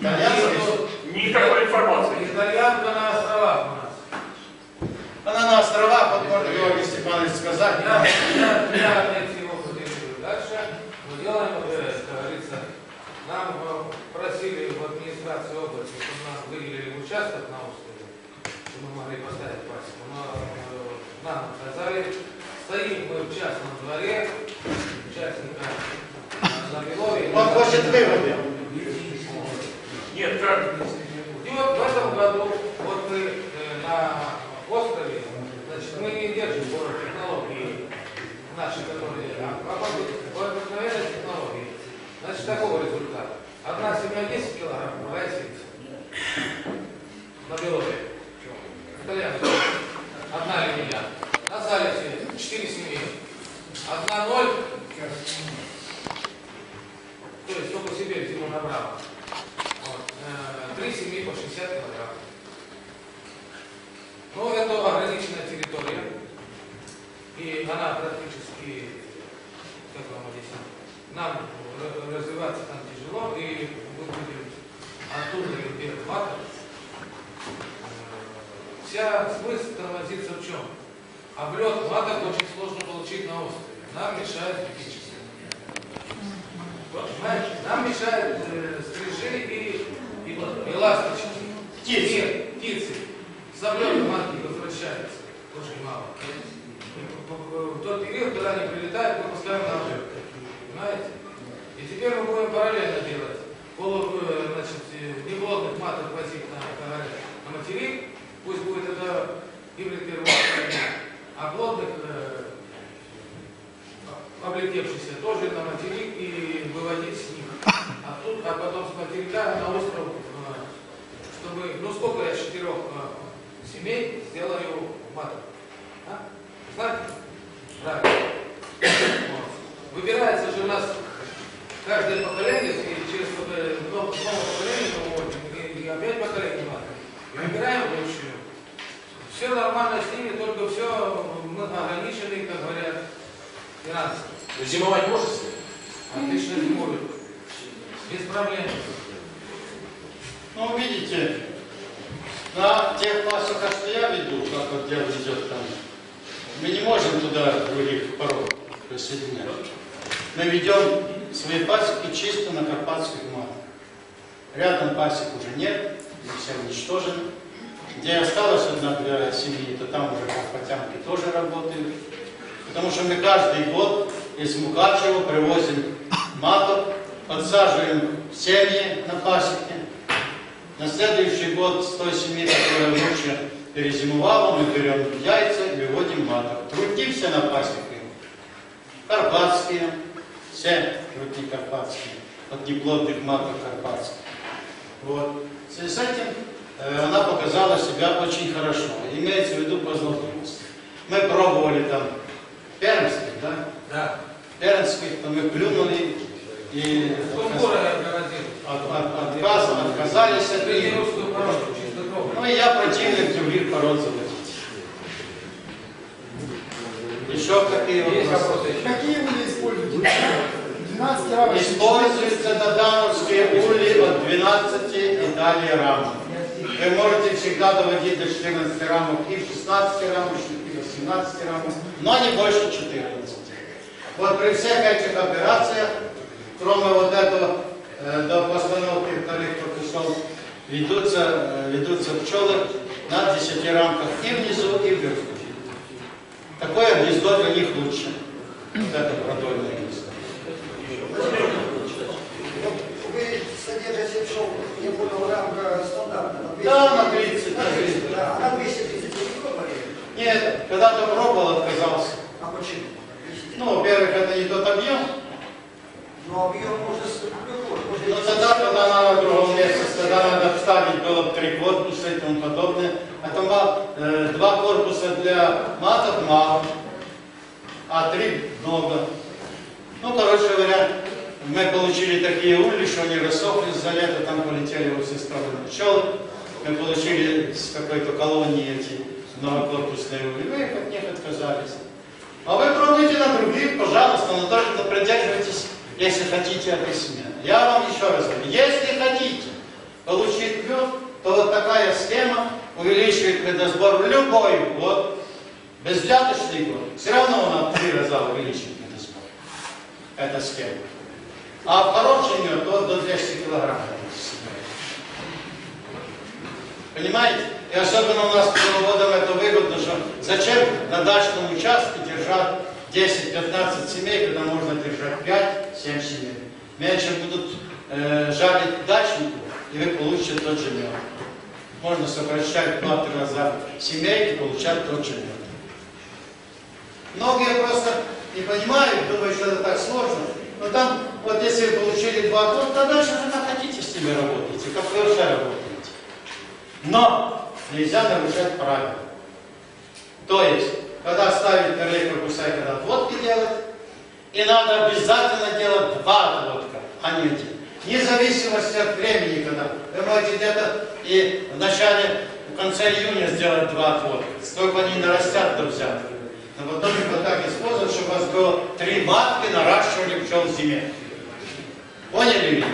Итальянцы? Никакой информации. Итальянка на островах у нас. Она на островах, вот можно Георгий Степанович сказать. Я, я, я опыт я говорю. Дальше мы делаем, как говорится, нам э, просили в администрации области, чтобы нам выделили участок на острове, чтобы мы могли поставить пасеку. Но э, нам сказали, стоим мы в частном дворе, участника э, на Белове. Он хочет выводы. Нет, как? И вот в этом году, вот мы э, на острове, значит, мы не держим город технологии наши, которые, а, а по обыкновенной технологии. Значит, такого результата. Одна семья 10 килограмм, другая 70. На Белове. Итальянцы. Одна линия. На Залесе 4 семьи. Одна ноль. То есть только себе зиму направо. Вот. Э, Три семьи по 60 килограмм. Ну, это ограниченная территория. И она практически, как вам объяснить, нам р- развиваться там тяжело, и мы будем оттуда любить матов. Вся смысл тормозится в чем? Облет маток очень сложно получить на острове. Нам мешает физически. Понимаете? Нам мешают э, стрижи и, и, и ласточки. Птицы. Нет, птицы. С облета матки возвращаются. Очень мало. В тот период, когда они прилетают, мы пускаем на облет. Понимаете? И теперь мы будем параллельно делать. Полу, э, значит, э, неплодных маток возить на, на, на материк. Пусть будет это гибрид первого. А плодных э, облетевшийся тоже на материк и выводить с них. А тут, а потом с материка на остров, э, чтобы, ну сколько я четырех э, семей сделаю маток. А? Знаете? Правильно. Выбирается же у нас каждое поколение, и через поколение, новое поколение мы вводим, и, опять поколение маток. И выбираем лучшую. Все нормально с ними, только все мы ограничены, как говорят, финансово. Зимовать можете? Отлично зимуют. Без проблем. Ну, видите, на тех пасеках, что я веду, как вот дело идет там, мы не можем туда других пород присоединять. Мы ведем свои пасеки чисто на карпатских матах. Рядом пасек уже нет, они все уничтожены. Где осталась одна-две семьи, то там уже карпатянки тоже работают. Потому что мы каждый год из Мукачева привозим маток, подсаживаем семьи на пасеке. На следующий год с той семьи, которая лучше перезимовала, мы берем яйца и выводим маток. Трутни все на пасеке. Карпатские, все трутни карпатские, от неплодных маток карпатских. Вот. В связи с этим э, она показала себя очень хорошо. Имеется в виду по златовости. Мы пробовали там пермских, да? Да. Пермских, то мы плюнули и от, от, отказ, отказались от них. Ну и я противник других пород заводить. Еще какие вопросы? Какие вы используете? 12 рамок. Используются додановские ули от 12 и далее рамок. Вы можете всегда доводить до 14 рамок и в 16 рамочных, и в 18 рамок, но не больше 14. Вот при всех этих операциях, кроме вот этого, э, до постановки вторых корпусов, ведутся, э, ведутся пчелы на 10 рамках и внизу, и вверху. Такое гнездо для них лучше. Вот это продольное гнездо. Вы содержите пчел, я понял, рамка стандартная. на 200. Да, на 30, на 30. Да, на 230 вы не пробовали? Нет, когда-то пробовал, отказался. А почему? Объясните. Ну, во-первых, это не тот объем, Но объем можно с любой, можно но тогда, когда надо в другом месте, тогда надо вставить было бы три корпуса и тому подобное. А там ма- э, два корпуса для маток мало, а три много. Ну, короче говоря, мы получили такие ульи, что они рассохлись за лето, там полетели во все стороны пчелы. Мы получили с какой-то колонии эти многокорпусные ульи, мы их от них отказались. А вы пробуйте на других, пожалуйста, но только придерживайтесь, если хотите, смены. Я вам еще раз говорю, если хотите, получить мед, то вот такая схема увеличивает медосбор любой год, безвзяточный год. Все равно он в три раза увеличивает медосбор. Эта схема. А мед то до 200 килограмм. Понимаете? И особенно у нас пчеловодам это выгодно, что зачем на дачном участке держать 10-15 семей, когда можно держать 5-7 семей. Меньше будут э, жарить дачнику, и вы получите тот же мед. Можно сокращать 2-3 раза семей и получать тот же мед. Многие просто не понимают, думают, что это так сложно. Но там, вот если вы получили два года, то дальше уже как хотите с ними работаете, как вы уже работаете. Но нельзя нарушать правила. То есть, когда ставить перлей корпуса, когда отводки делать, и надо обязательно делать два отводка, а не один. Вне зависимости от времени, когда вы можете где-то и в начале, в конце июня сделать два отводка. Столько они нарастят до взятки. Но потом вот так использовать, чтобы у вас было три матки, наращивали в зиме. Поняли ли?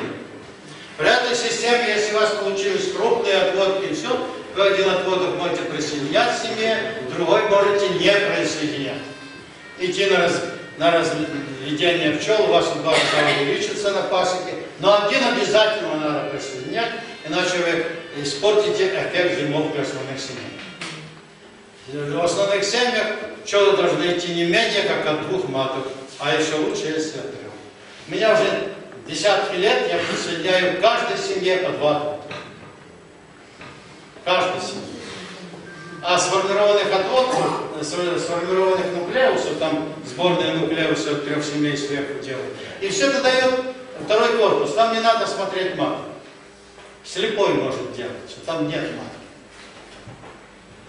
При этой системе, если у вас получились крупные отводки все, вы один отводок можете присоединять к семье, другой можете не присоединять. Идти на, раз, на разведение пчел, у вас в два раза увеличится на пасеке, но один обязательно надо присоединять, иначе вы испортите эффект зимовки основных семей. В основных семьях пчелы должны идти не менее как от двух маток, а еще лучше, если от трех. У меня уже десятки лет я присоединяю каждой семье по два. Каждой семье. А сформированных отводков, сформированных нуклеусов, там сборные нуклеусы от трех семей сверху делают. И все это дает второй корпус. Там не надо смотреть маток. Слепой может делать, там нет маток.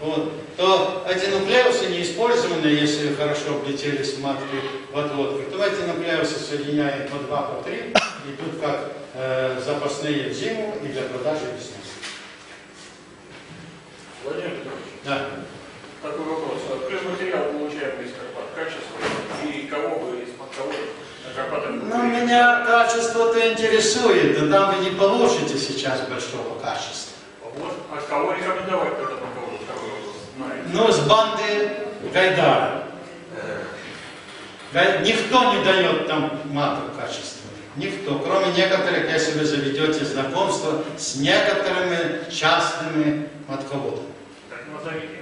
Вот. То эти нуклеусы неиспользованные, если хорошо облетелись матки в отводках, то эти нуклеусы соединяем по два, по три, и тут как э, запасные в зиму и для продажи весной. Владимир Петрович, Да. такой вопрос. Какой материал получаем из Карпат? Качество и кого вы из-под кого на Карпатах? Ну, меня качество-то интересует, но там вы не получите сейчас большого качества. Вот. А кого рекомендовать тогда по кого? Второй вопрос. Ну, с банды Гайдара. Гай- Никто не дает там маток качества. Никто. Кроме некоторых, если вы заведете знакомство с некоторыми частными матководами. Так назовите.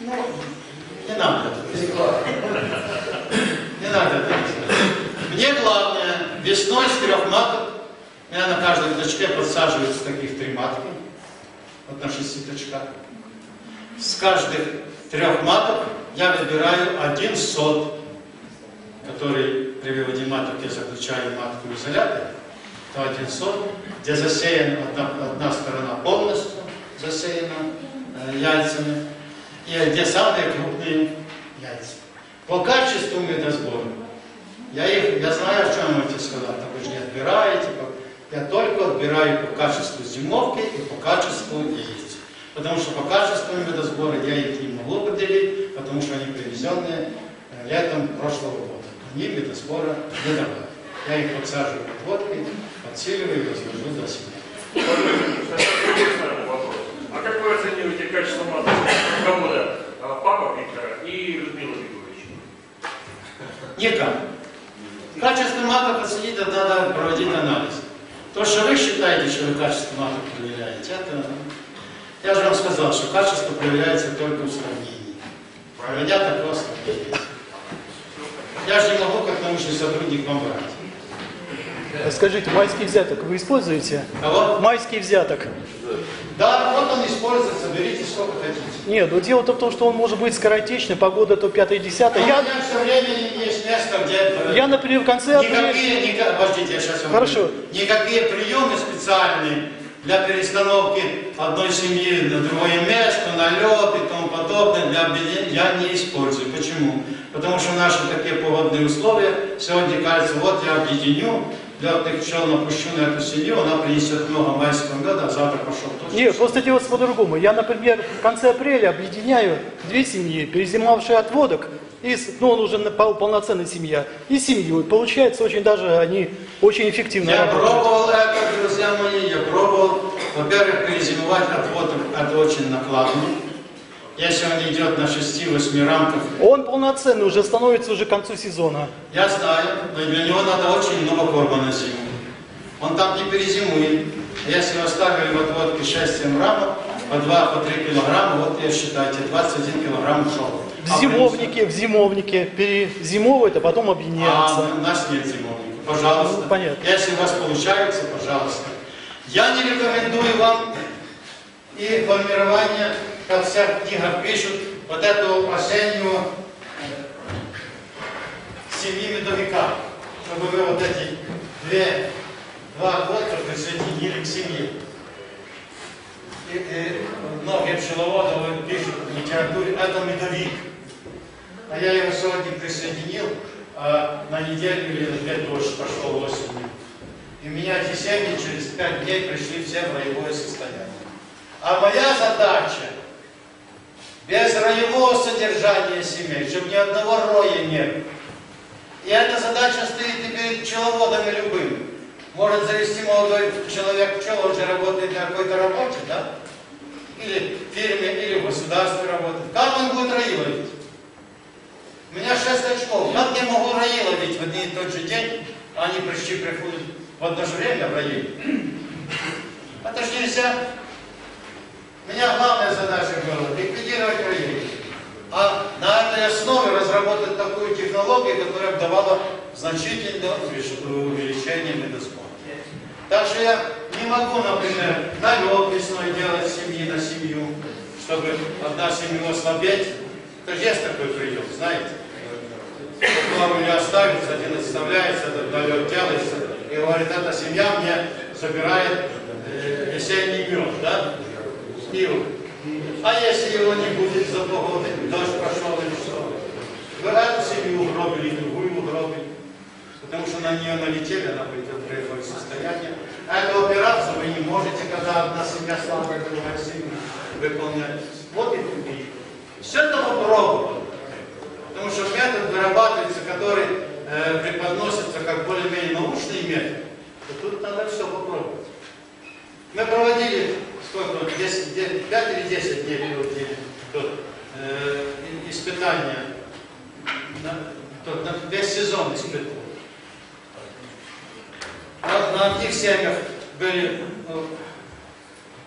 Ну, не надо этого. Не надо этого. Мне главное, весной с трех маток, меня на каждом точке подсаживаются таких три матки, вот на шести точках. С каждых трех маток я выбираю один сот, который при выводе маток я заключаю матку в изолятор, то один сот, где засеян одна, одна сторона полностью засеяна э, яйцами, и где самые крупные яйца. По качеству медосбора. Я, их, я знаю, о чем сказал, так вы же не отбираете. Я только отбираю по качеству зимовки и по качеству яиц. Потому что по качеству медосбора я их не могу определить, потому что они привезенные э, летом прошлого года. Они медосбора не давали. Я их подсаживаю в водки, подсиливаю и развожу до вопрос. А как вы оцениваете качество маток года Папа Виктора и Людмила Викторовича? Никак. Качество маток оценить надо проводить анализ. То, что вы считаете, что вы качество маток проверяете, это... Я же вам сказал, что качество проверяется только в сравнении. Проведя такое сравнение. Я же не могу, как научный сотрудник, вам брать. Скажите, майский взяток вы используете? Кого? Майский взяток. Да, вот он используется, берите сколько хотите. Нет, но дело-то в том, что он может быть скоротечный, погода то 5-10. У Я, меня все время есть место, где... э, я, например, в конце апреля... Никакие, ника- подождите, я сейчас вам Хорошо. говорю. Никакие приемы специальные для перестановки одной семьи на другое место, на лед и тому подобное для объединения я не использую. Почему? Потому что наши такие погодные условия, сегодня кажется, вот я объединю, летных пчел напущу на эту семью, она принесет много майского меда, а завтра пошел точно. Нет, просто делается по-другому. Я, например, в конце апреля объединяю две семьи, перезимавшие отводок, и, ну, он уже на- пол- полноценная семья, и семью. И получается, очень даже они очень эффективно Я работают. пробовал это, друзья мои, я пробовал Во-первых, перезимовать отводок это очень накладно. Если он идет на 6-8 рамках, Он полноценный уже становится уже к концу сезона. я знаю, но для него надо очень много корма на зиму. Он там не перезимует. Если вы оставили в отводке 6-7 рамок, по 2-3 килограмма, вот я считайте, 21 килограмм ушел. В зимовнике, в зимовнике перезимовывает, а потом А объединяется. у нас нет зимовника. Пожалуйста. Ну, понятно. Если у вас получается, пожалуйста. Я не рекомендую вам и формирование, как вся книга пишут, вот эту осеннюю э, семьи медовика, чтобы вы вот эти две, два года присоединили к семье. Многие пчеловоды пишут в литературе, это медовик. А я его сегодня присоединил, а на неделю или на две дождь пошел осенью. И у меня эти семьи через пять дней пришли все в роевое состояние. А моя задача без роевого содержания семей, чтобы ни одного роя нет. И эта задача стоит и перед пчеловодами любым. Может завести молодой человек пчел, он же работает на какой-то работе, да? Или в фирме, или в государстве работает. Как он будет рои ловить? У меня шесть очков. Как я могу рои ловить в один и тот же день, они почти приходят в одно же время в рои? Это же нельзя. У меня главная задача была ликвидировать рои. А на этой основе разработать такую технологию, которая бы давала значительное увеличение медосмотра. Так что я не могу, например, налет весной делать семьи на семью, чтобы одна семья ослабеть. Же есть такой прием, знаете. Два руля оставится, один отставляется, этот налет делается, и говорит, эта семья мне собирает э, весенний мед, да? Пиво. А если его не будет за погоды, дождь прошел или что? Вы эту семью угробили, другую угробили. Потому что на нее налетели, она придет в боевое состояние. А эту операцию вы не можете, когда одна семья слабая, другая семья выполнять. Вот и другие. Все это попробовали. Потому что метод вырабатывается, который э, преподносится как более-менее научный метод, то тут надо все попробовать. Мы проводили сколько, 10, 10, 5 или 10 дней проводили тут, э, испытания. На, тут, на весь сезон испытывали. На, одних семьях были, ну,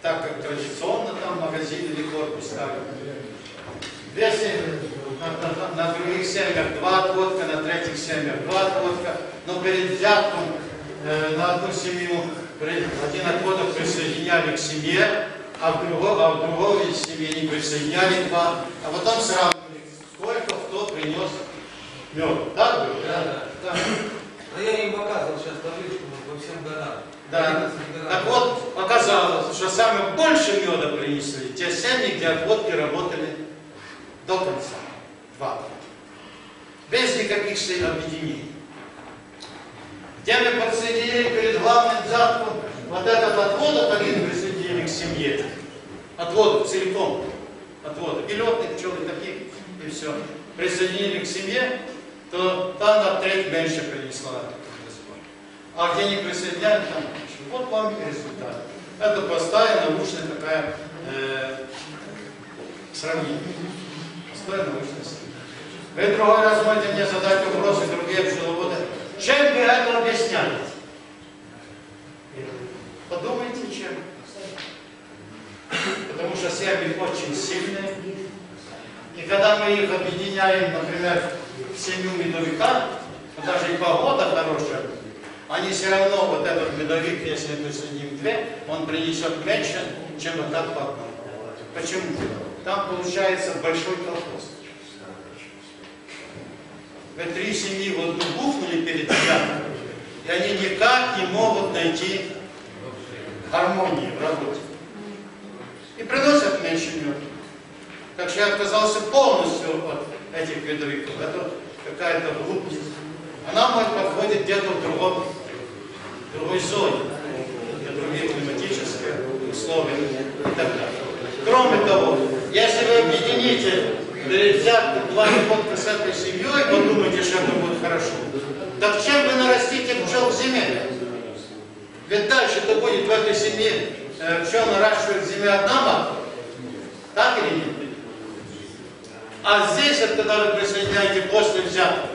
так как традиционно там магазин или корпус ставят. Две семьи, на, на- на других семьях два отводка, на третьих семьях два отводка. Но перед взятком э, на одну семью один отводок присоединяли к семье, а в, другой, а в другой семье не присоединяли два. А потом сравнивали, сколько кто принес мед. Так было? Да, Да. Но я им показывал сейчас табличку всем годам. Да. 11 годам. Так вот, оказалось, что самое больше меда принесли те семьи, где отводки работали до конца. Два. Без никаких объединений. Где мы подсоединили перед главным затком вот этот отводок, один присоединили к семье. Отводок целиком. Отводок. И летных пчел, и таких, и все. Присоединили к семье, то там на треть меньше принесла. А где не присоединяли, там меньше. Вот вам и результат. Это простая научная такая э, сравнение. Простая научная сравнение. Вы другой раз можете мне задать вопросы, другие пчеловоды. Чем вы это объясняете? Подумайте, чем. Потому что семьи очень сильные. И когда мы их объединяем, например, в семью медовика, даже и погода хорошая, они все равно, вот этот медовик, если мы соединим две, он принесет меньше, чем вот так по одному. Почему? Там получается большой колхоз. Вы три семьи в одну бухнули перед взятком, и они никак не могут найти гармонии в работе. И приносят меньше меда. Так что я отказался полностью от этих медовиков. Это какая-то глупость. Она может подходит где-то в другом, зоне, для других климатических условий и так далее. Кроме того, если вы объедините перед взятком два охотка с этой семьей, подумайте, что это будет хорошо. Так чем вы нарастите пчел зиме? Ведь дальше-то будет в этой семье э, пчел наращивает зиме одна матка, так или нет? А здесь, вот, когда вы присоединяете после взяток,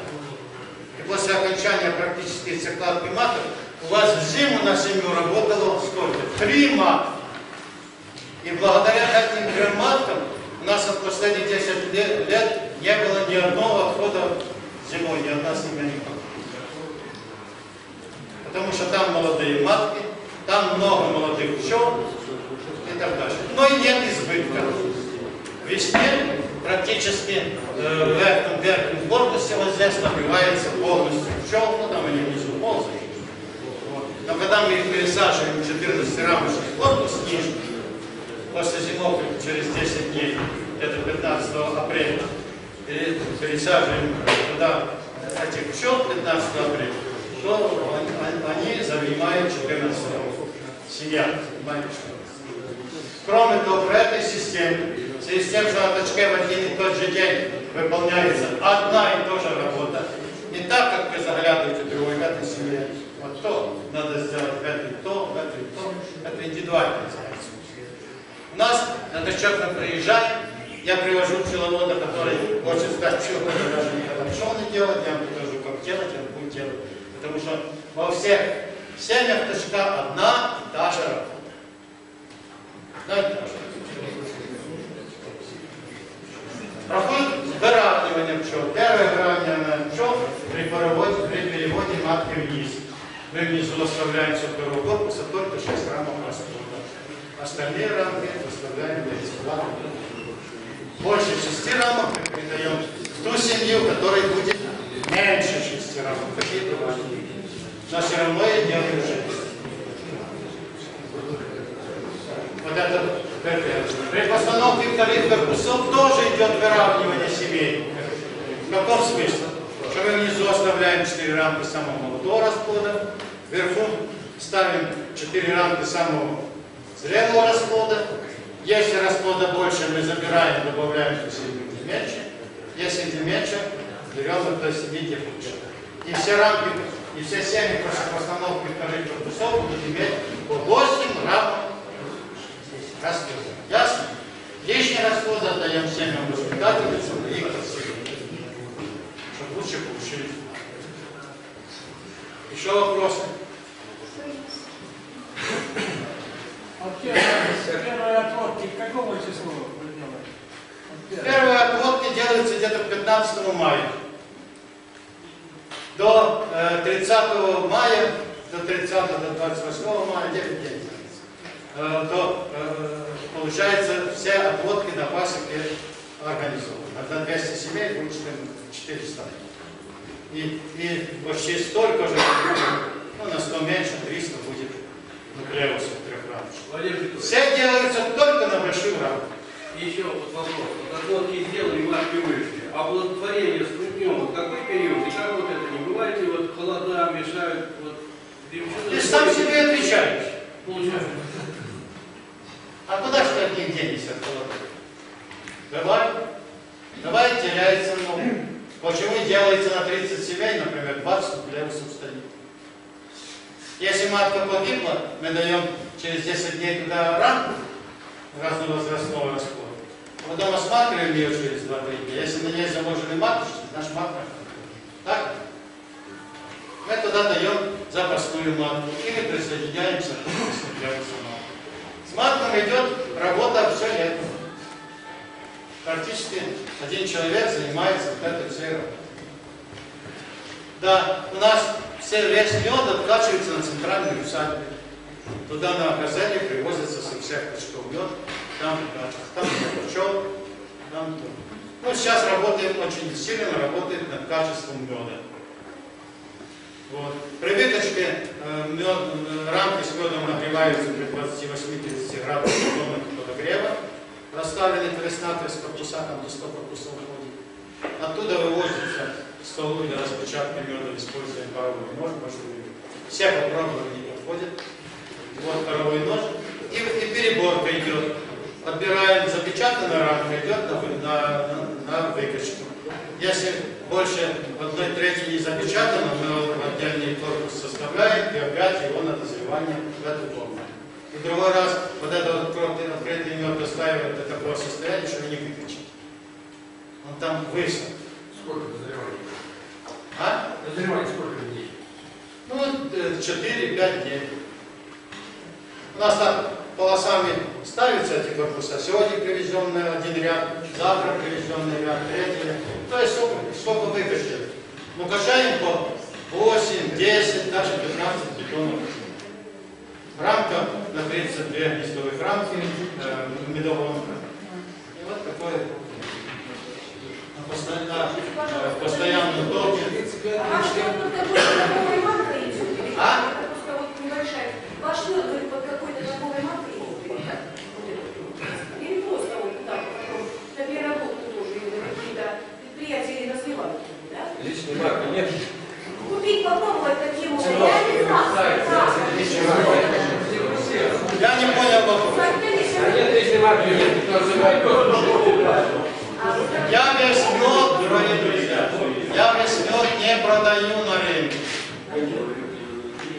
и после окончания практически цикладки маток, у вас в зиму на семью работало сколько? Три матки. И благодаря этим трем маткам у нас от последних 10 лет, лет не было ни одного отхода зимой, ни одна семья не пропала. Потому что там молодые матки, там много молодых пчел и так далее. Но и нет избытка. Весне практически э, в этом верхнем корпусе вот здесь набивается полностью пчел, ну там они. Но когда мы их пересаживаем в 14 рамочный корпус ниже, после зимовки через 10 дней, это 15 апреля, пере- пересаживаем туда этих пчел 15 апреля, то они, занимают 14 семья. понимаете, что? Кроме того, при этой системе, в связи с тем, что на точке в один и тот же день выполняется одна и та же работа, не так, как вы заглядываете в другой в этой семье, вот то надо сделать, в этой то, в этой то, это индивидуально. У нас на мы приезжаем, я привожу пчеловода, который хочет стать пчеловодом, даже никогда пчел не делать, я ему покажу, как делать, он будет делать. Потому что во всех семьях точка одна и та же работа. Одна и та. Проходит выравнивание пчел. Первое выравнивание пчел при переводе, при переводе матки вниз. Мы внизу оставляем со второго корпуса только 6 рамок расплода. Остальные рамки оставляем для бесплатно. Больше 6 рамок мы передаем в ту семью, которой будет меньше 6 рамок. Такие бывают. Но все равно я делаю 6. Вот это. При постановке вторых корпусов тоже идет выравнивание семей. В каком смысле? Что мы внизу оставляем 4 рамки самого молодого расплода, вверху ставим 4 рамки самого зрелого расплода. Если расплода больше, мы забираем, добавляем где меньше. Если где меньше, берем семьи, где больше. И все рамки, и все семьи после постановки вторых корпусов будут иметь по 8 рамок расплода. Ясно? Лишний расход отдаем семьям воспитательницам и красивым. Чтобы лучше получили. Еще вопросы? Вот первые, отводки к какому числу вы делаете? Первые. Отводки делаются где-то к 15 мая. До э, 30 мая, до 30 до 28 мая, 9 дней. Э, то э, получается все отводки на пасеке организованы. На 200 семей будет 400. И, и почти столько же, ну на 100 меньше, 300 будет нуклеусов трехрамочных. Все делаются только на большую рамку. еще вот вопрос. Вот отводки сделали, марки вышли. А плодотворение с крупнем, вот какой период? И как вот это? Не бывает ли вот холода мешают? Вот, Ты сам себе отвечаешь. Получается. А куда же такие денешься от холода? Давай. Давай теряется. Почему делается на 30 семей, например, 20 нуклеусов стоит? Если матка погибла, мы даем через 10 дней туда рамку разновозрастного расплода. Потом осматриваем ее через 2-3 дня. Если на ней заложены маточки, наш матка. Так? Мы туда даем запасную матку или присоединяемся к матки. С матком идет работа все лето. Практически один человек занимается вот. Да, у нас все, весь мед откачивается на центральной усадьбе. Туда на оказание привозится со всех точков мед. Там, там пчел, там то. Ну, сейчас работаем очень сильно, работает над качеством меда. Вот. При выточке э, э, рамки с медом нагреваются при 28-30 градусах подогрева. Расставлены с корпуса, там до 100 корпусов ходит. Оттуда вывозится в столу для распечатки меда, используя паровой нож, большой. Все попробовали, не подходит. Вот паровой нож. И, и переборка идет. Подбираем запечатанная рамка, идет на, на, на, выкачку. Если больше одной трети не запечатано, мы отдельный корпус составляем и опять его на дозревание в эту форму. И другой раз вот это вот открытый, мед достаивает до такого состояния, что не выключить. Он там высох. Сколько дозревания? А? Дозревание сколько дней? Ну, 4-5 дней. У нас так полосами ставятся эти корпуса. Сегодня привезенный один ряд, завтра привезенный ряд, третий ряд. То есть сколько, сколько выкачали. Ну, качаем по 8, 10, даже 15 бетонов. Рамка на 32 листовых рамки э, медовонка. И вот э, в постоянном токе. А ваш мед под какой-то торговой маркой идет? или А? как? Это просто вот небольшая. Ваш мед, говорит, под какой-то торговой маркой идет? или как? Или просто вот так, вот, на переработку тоже, или на какие-то предприятия или на сливанки, да? Личной марки нет. Купить, попробовать такие вот. Я не знаю. Я не понял вопрос. А нет личной марки нет. Я весь мед, дорогие друзья, я весь мед не продаю на рынке.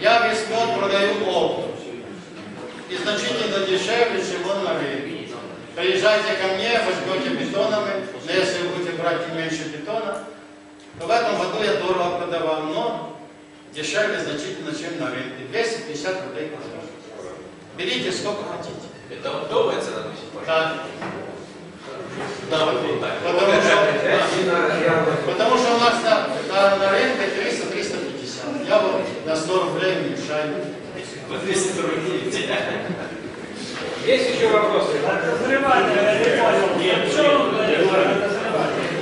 Я весь мед продаю оптом. И значительно дешевле, чем он на рынке. Приезжайте ко мне, возьмете бетонами, но если вы будете брать не меньше бетона, то в этом году я дорого продавал, но дешевле значительно, чем на рынке. 250 рублей килограмм. Берите сколько хотите. Это оптовая цена до сих пор? Да. Да, вот так. Потому что, да. Потому что у нас на, на, на рынке 300-350. Я вот на 100 рублей уменьшаю. По 200 рублей. Есть еще вопросы?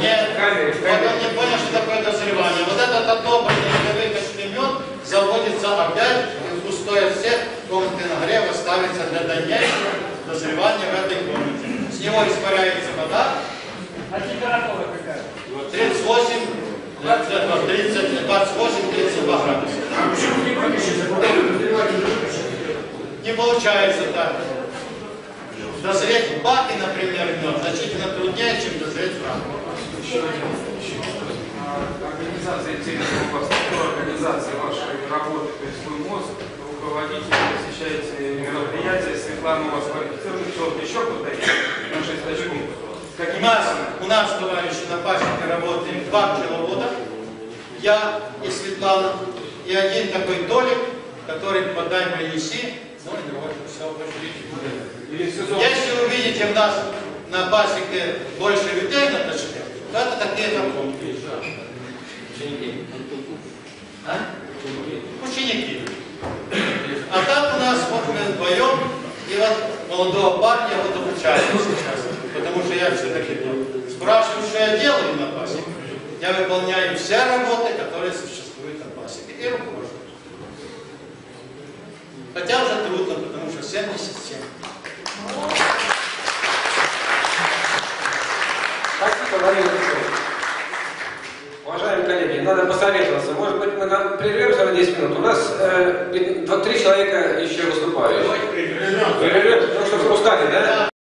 Нет, Камеры, вот камеры. он не понял, что такое дозревание. Вот этот отобранный невыкачанный мед заводится опять в густой отсек комнаты нагрева, ставится для дальнейшего дозревания в этой комнате. С него испаряется вода, А температура какая? 38, 30, 28, 32 градуса. Не получается так. Дозреть в баке, например, мед значительно труднее, чем дозреть в рамке. Организация интересного вопрос, какой организации вашей работы, то есть вы мозг, руководитель, посещаете мероприятия, Светлана у вас квалифицированный человек, еще кто-то на 6 очков. С У какими нас, у нас, товарищи, на пасеке работает два пчеловода, я и Светлана, и один такой Толик, который подай принеси, ну и вот все, пошли. Если вы видите у нас на пасеке больше людей на точке, то это такие знакомые. А? Ученики. А так у нас вот мы вдвоем, и вот молодого парня вот обучаем сейчас. Потому что я все-таки спрашиваю, что я делаю на пасеке. Я выполняю все работы, которые существуют на пасеке. И руковожу. Хотя уже трудно, потому что 77. Спасибо, Петровна. Уважаемые коллеги, надо посоветоваться. Может быть, мы прервемся на 10 минут. У нас э, три человека еще выступающие. Давайте прервем. Прервем, потому что устали, да?